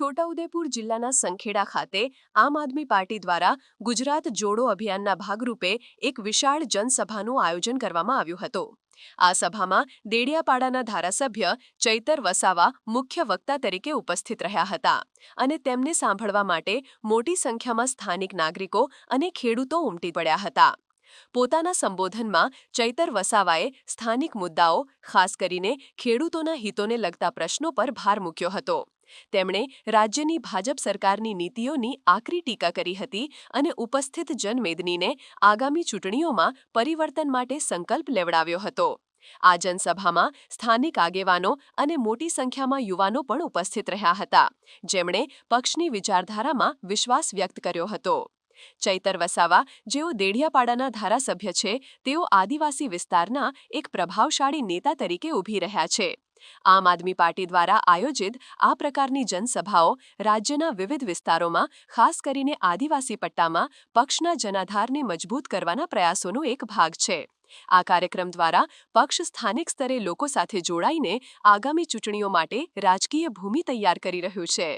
છોટાઉદેપુર જિલ્લાના સંખેડા ખાતે આમ આદમી પાર્ટી દ્વારા ગુજરાત જોડો અભિયાનના ભાગરૂપે એક વિશાળ જનસભાનું આયોજન કરવામાં આવ્યું હતું. આ સભામાં દેડિયાપાડાના ધારાસભ્ય ચૈતર વસાવા મુખ્ય વક્તા તરીકે ઉપસ્થિત રહ્યા હતા અને તેમને સાંભળવા માટે મોટી સંખ્યામાં સ્થાનિક નાગરિકો અને ખેડૂતો ઉમટી પડ્યા હતા. પોતાના સંબોધનમાં ચૈતર વસાવાએ સ્થાનિક મુદ્દાઓ, ખાસ કરીને ખેડૂતોના હિતોને લગતા પ્રશ્નો પર ભાર મૂક્યો હતો. તેમણે રાજ્યની ભાજપ સરકારની નીતિઓની આકરી ટીકા કરી હતી અને ઉપસ્થિત જનમેદનીને આગામી ચૂંટણીઓમાં પરિવર્તન માટે સંકલ્પ લેવડાવ્યો હતો. આ જનસભામાં સ્થાનિક આગેવાનો અને મોટી સંખ્યામાં યુવાનો પણ ઉપસ્થિત રહ્યા હતા, જેમણે પક્ષની વિચારધારામાં વિશ્વાસ વ્યક્ત કર્યો હતો. ચૈતર વસાવા જેઓ દેડિયાપાડાના ધારાસભ્ય છે, તેઓ આદિવાસી વિસ્તારના એક પ્રભાવશાળી નેતા તરીકે ઊભી રહ્યા છે. આમ આદમી પાર્ટી દ્વારા આયોજિત આ પ્રકારની જનસભાઓ રાજ્યના વિવિધ વિસ્તારોમાં, ખાસ કરીને આદિવાસી પટ્ટામાં, પક્ષના જનાધારને મજબૂત કરવાના પ્રયાસોનો એક ભાગ છે. આ કાર્યક્રમ દ્વારા પક્ષ સ્થાનિક સ્તરે લોકો સાથે જોડાઈને આગામી ચૂંટણીઓ માટે રાજકીય ભૂમિ તૈયાર કરી રહ્યું છે.